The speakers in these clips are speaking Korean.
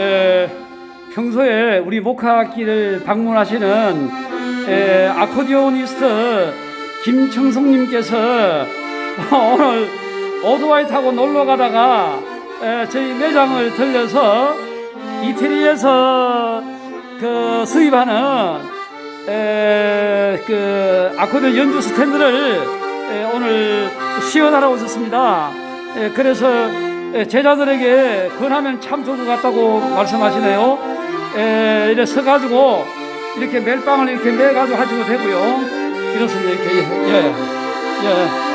에, 평소에 우리 목화악기를 방문하시는 에, 아코디오니스트 김청성님께서 오늘 오토바이 타고 놀러 가다가 에, 저희 매장을 들려서 이태리에서 그 수입하는 에, 그 아코디언 연주 스탠드를 에, 오늘 시연하러 오셨습니다. 에, 그래서 에, 제자들에게 권하면 참 좋을 것 같다고 말씀하시네요. 에, 이래 서가지고 이렇게 멜빵을 이렇게 매가지고 하셔도 되고요. 이렇습니다. 이렇게 예, 예. 예. 예,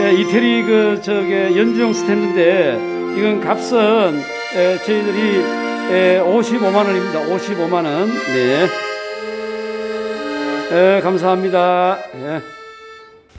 예, 예, 이태리 그 저게 연주용 스탠드인데 이건 값은 예, 저희들이 예, 55만 원입니다. 55만 원. 네. 예, 감사합니다. 예.